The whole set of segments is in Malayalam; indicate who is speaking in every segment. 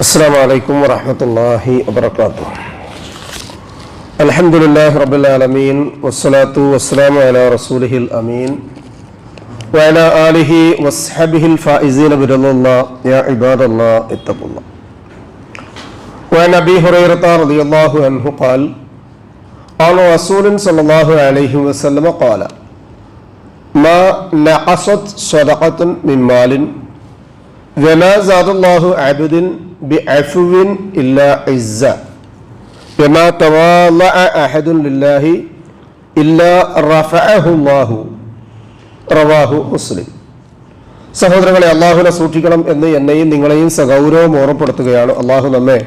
Speaker 1: السلام عليكم ورحمة الله وبركاته الحمد لله رب العالمين والصلاة والسلام على رسوله الأمين وعلى آله وصحبه الفائزين برضا الله يا عباد الله اتقوا الله وعن أبي هريرة رضي الله عنه قال قال رسول صلى الله عليه وسلم قال ما نقصت صدقة من مال وما زاد الله عبد بعفو إلا عزا وما تواضع أحد لله إلا رفعه الله റവാഹു മുസ്ലിം സഹോദരങ്ങളെ അള്ളാഹുനെ സൂക്ഷിക്കണം എന്ന് എന്നെയും നിങ്ങളെയും സഗൗരവം ഓർമ്മപ്പെടുത്തുകയാണ് അള്ളാഹു നമ്മെ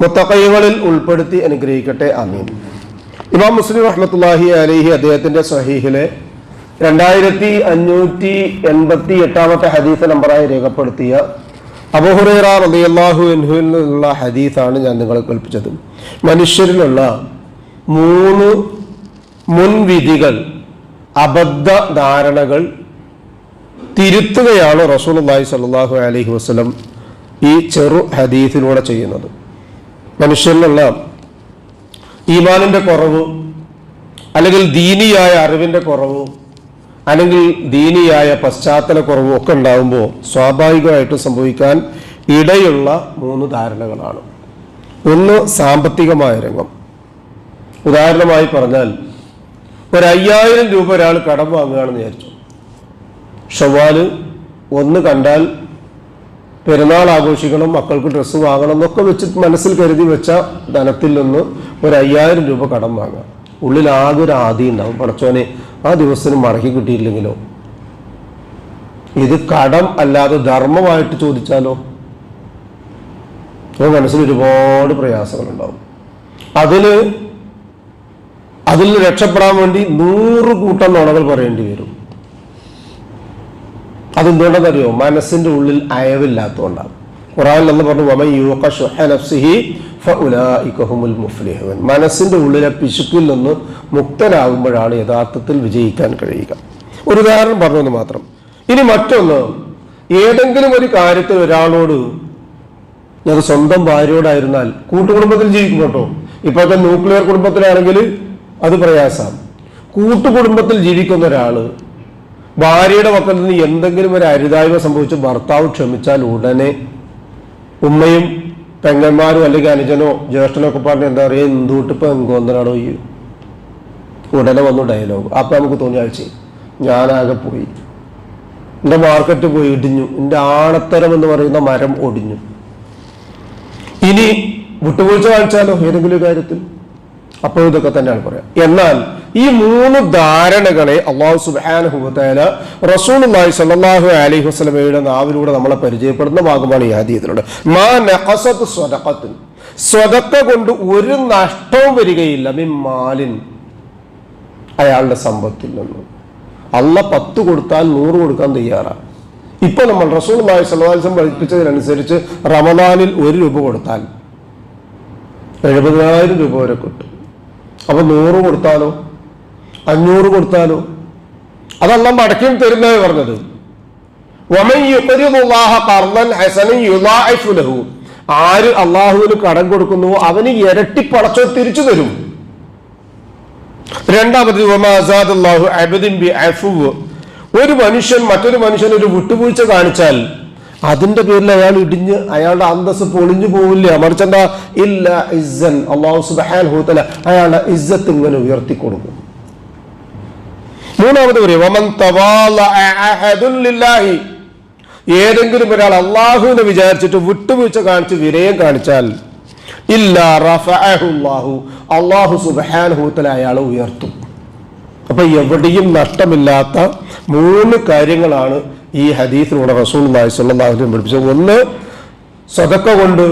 Speaker 1: മുത്തക്കൈകളിൽ ഉൾപ്പെടുത്തി അനുഗ്രഹിക്കട്ടെ അമീൻ ഇമാം മുസ്ലിം റഹ്മത്തുല്ലാഹി അലഹി അദ്ദേഹത്തിന്റെ സഹീഹിലെ രണ്ടായിരത്തി അഞ്ഞൂറ്റി എൺപത്തി എട്ടാമത്തെ ഹദീസ് നമ്പറായി രേഖപ്പെടുത്തിയ അബുഹുറൈറ അൻഹുവിൽ നിന്നുള്ള ഹദീസാണ് ഞാൻ നിങ്ങളെ കൽപ്പിച്ചത് മനുഷ്യരിലുള്ള മൂന്ന് മുൻവിധികൾ അബദ്ധ ധാരണകൾ തിരുത്തുകയാണ് റസൂൽ റസൂലുള്ളാഹി സ്വല്ലല്ലാഹു അലഹി വസ്ലം ഈ ചെറു ഹദീസിലൂടെ ചെയ്യുന്നത്. മനുഷ്യരിലുള്ള ഈമാനിന്റെ കുറവ് അല്ലെങ്കിൽ ദീനിയായ അറിവിന്റെ കുറവ് അല്ലെങ്കിൽ ദീനിയായ പശ്ചാത്തല കുറവും ഒക്കെ ഉണ്ടാകുമ്പോൾ സ്വാഭാവികമായിട്ടും സംഭവിക്കാൻ ഇടയുള്ള മൂന്ന് ധാരണകളാണ്. ഒന്ന് സാമ്പത്തികമായ രംഗം. ഉദാഹരണമായി പറഞ്ഞാൽ ഒരു അയ്യായിരം രൂപ ഒരാൾ കടം വാങ്ങുകയാണെന്ന് വിചാരിച്ചു. ഷവാൽ ഒന്ന് കണ്ടാൽ പെരുന്നാൾ ആഘോഷിക്കണം മക്കൾക്ക് ഡ്രസ്സ് വാങ്ങണം എന്നൊക്കെ വെച്ച് മനസ്സിൽ കരുതി വെച്ച ധനത്തിൽ നിന്ന് ഒരു അയ്യായിരം രൂപ കടം വാങ്ങാം ഉള്ളിൽ ആകെ ഒരു ആദി ഉണ്ടാവും. പടച്ചോനെ ആ ദിവസത്തിന് മറക്കി കിട്ടിയില്ലെങ്കിലോ ഇത് കടം അല്ലാതെ ധർമ്മമായിട്ട് ചോദിച്ചാലോ? അപ്പോൾ മനസ്സിൽ ഒരുപാട് പ്രയാസങ്ങളുണ്ടാവും. അതിൽ അതിൽ രക്ഷപ്പെടാൻ വേണ്ടി നൂറ് കൂട്ടം നുണകൾ പറയേണ്ടി വരും. അതെന്തുകൊണ്ടെന്നറിയോ? മനസ്സിന്റെ ഉള്ളിൽ അയവില്ലാത്തതുകൊണ്ടാണ്. ഖുറാനിൽ എന്ന് പറഞ്ഞു വമൻ യൂഖ നഫ്സിഹി മനസ്സിന്റെ ഉള്ളിലെ പിശുക്കിൽ നിന്ന് മുക്തനാകുമ്പോഴാണ് യഥാർത്ഥത്തിൽ വിജയിക്കാൻ കഴിയുക. ഒരു ഉദാഹരണം പറഞ്ഞെന്ന് മാത്രം. ഇനി മറ്റൊന്ന്. ഏതെങ്കിലും ഒരു കാര്യത്തിൽ ഒരാളോട് ഞങ്ങൾ സ്വന്തം ഭാര്യയോടായിരുന്നാൽ കൂട്ടുകുടുംബത്തിൽ ജീവിക്കും കേട്ടോ. ഇപ്പോഴത്തെ ന്യൂക്ലിയർ കുടുംബത്തിലാണെങ്കിൽ അത് പ്രയാസം. കൂട്ടുകുടുംബത്തിൽ ജീവിക്കുന്ന ഒരാൾ ഭാര്യയുടെ പക്കൽ നിന്ന് എന്തെങ്കിലും ഒരു അരുതായ്മ സംഭവിച്ച് ഭർത്താവ് ക്ഷമിച്ചാൽ ഉടനെ ഉമ്മയും പെങ്ങന്മാരും അല്ലെങ്കിൽ അനുജനോ ജ്യേഷ്ഠനോ ഒക്കെ പറഞ്ഞ് എന്താ പറയുക എന്തുകൊട്ടിപ്പോ എങ്കോന്തനാണോ ഈ ഉടനെ വന്നു ഡയലോഗ് അപ്പം നമുക്ക് തോന്നിയ ആഴ്ച ഞാനാകെ പോയി. എന്റെ മാർക്കറ്റ് പോയി ഇടിഞ്ഞു. എന്റെ ആണത്തരം എന്ന് പറയുന്ന മരം ഒടിഞ്ഞു. ഇനി വിട്ടുവീഴ്ച കാണിച്ചാലോ ഏതെങ്കിലും കാര്യത്തിൽ? അപ്പോൾ ഇതൊക്കെ തന്നെയാണ് പറയാം. എന്നാൽ ഈ മൂന്ന് ധാരണകളെ അള്ളാഹു സുബാനുഹുല റസൂലുള്ളാഹി സ്വല്ലല്ലാഹു അലൈഹി വസ്ലമയുടെ നാവിലൂടെ നമ്മളെ പരിചയപ്പെടുന്ന ഭാഗമാണ് ഈ ഹദീസിലൂടെ. മാ സ്വതഖത്തിൻ സ്വതക്ക കൊണ്ട് ഒരു നഷ്ടവും വരികയില്ല. മിൻ മാലിൻ. അയാളുടെ സമ്പത്തിൽ നിന്നും. അള്ള പത്ത് കൊടുത്താൽ നൂറ് കൊടുക്കാൻ തയ്യാറാണ് ഇപ്പൊ നമ്മൾ റസൂൽ സലവാസം പഠിപ്പിച്ചതിനനുസരിച്ച് റമദാനിൽ ഒരു രൂപ കൊടുത്താൽ എഴുപതിനായിരം രൂപ വരെ കിട്ടും. അപ്പൊ നൂറ് കൊടുത്താലോ? അഞ്ഞൂറ് കൊടുത്താലോ? അതല്ല മടക്കിയും തരുന്നേ പറഞ്ഞത്. ആര് അള്ളാഹുവിന് കടം കൊടുക്കുന്നുവോ അവന് ഇരട്ടി പടച്ചോ തിരിച്ചു തരും. രണ്ടാമത് ഒരു മനുഷ്യൻ മറ്റൊരു മനുഷ്യൻ ഒരു വിട്ടുവീഴ്ച കാണിച്ചാൽ അതിന്റെ പേരിൽ അയാൾ ഇടിഞ്ഞ് അയാളുടെ അന്തസ് പൊളിഞ്ഞു പോവില്ല. മറിച്ചെന്താ ഇല്ല ഇസ്സൻ. അള്ളാഹു സുബാൻ അയാളുടെ ഇസ്സത്ത് ഇങ്ങനെ ഉയർത്തി കൊടുക്കും. മൂന്നാമത് പറയും ഏതെങ്കിലും ഒരാൾ അള്ളാഹുവിനെ വിചാരിച്ചിട്ട് വിട്ടുവീഴ്ച കാണിച്ച് വിനയം കാണിച്ചാൽ ഇല്ല അള്ളാഹു സുബാൻ അയാളെ ഉയർത്തും. അപ്പൊ എവിടെയും നഷ്ടമില്ലാത്ത മൂന്ന് കാര്യങ്ങളാണ് ഈ ഹദീസിലൂടെ റസൂൽ സ്വല്ലല്ലാഹു പഠിപ്പിച്ചത്. ഒന്ന് സ്വതക്ക കൊണ്ട്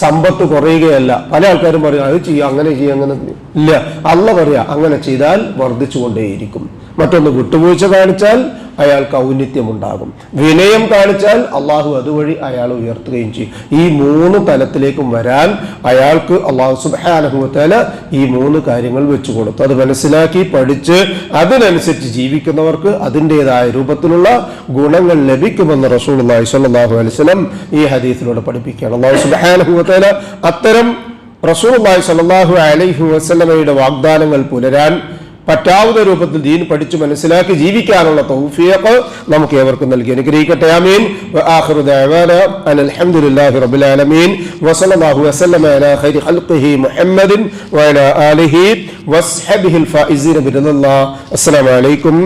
Speaker 1: സമ്പത്ത് കുറയുകയല്ല. പല ആൾക്കാരും പറയും അത് ചെയ്യുക അങ്ങനെ ചെയ്യുക അങ്ങനെ ഇല്ല അല്ല പറയാ അങ്ങനെ ചെയ്താൽ വർദ്ധിച്ചുകൊണ്ടേയിരിക്കും. മറ്റൊന്ന് വിട്ടുവീഴ്ച കാണിച്ചാൽ അയാൾക്ക് ഔന്നിത്യമുണ്ടാകും. വിനയം കാണിച്ചാൽ അള്ളാഹു അതുവഴി അയാൾ ഉയർത്തുകയും ചെയ്യും. ഈ മൂന്ന് തലത്തിലേക്കും വരാൻ അയാൾക്ക് അള്ളാഹു സുബാനഹുത്തല ഈ മൂന്ന് കാര്യങ്ങൾ വെച്ചു കൊടുത്തു. അത് മനസ്സിലാക്കി പഠിച്ച് അതിനനുസരിച്ച് ജീവിക്കുന്നവർക്ക് അതിന്റെതായ രൂപത്തിലുള്ള ഗുണങ്ങൾ ലഭിക്കുമെന്ന് റസൂൽ സ്വല്ലല്ലാഹു അലൈഹി വസല്ലം ഈ ഹദീസിലൂടെ പഠിപ്പിക്കുകയാണ്. അള്ളാഹു സുബാനഹുത്തല അത്തരം റസൂൽ സ്വല്ലല്ലാഹു അലൈഹി വസല്ലമയുടെ വാഗ്ദാനങ്ങൾ പുലരാൻ പറ്റാവുന്ന രൂപത്തിൽ ദീൻ പഠിച്ചു മനസ്സിലാക്കി ജീവിക്കാനുള്ള തൗഫീഖ് നമുക്ക് ഏവർക്കും നൽകി. അനുഗ്രഹിക്കട്ടെ. ആമീൻ. വആഖിറു ദഅവാന അനിൽ ഹംദുലില്ലാഹി റബ്ബിൽ ആലമീൻ. വസല്ലല്ലാഹു വസല്ലമ അലാ ഖൈരി മുഹമ്മദിൻ ആലിഹി അസ്സലാമു അലൈക്കും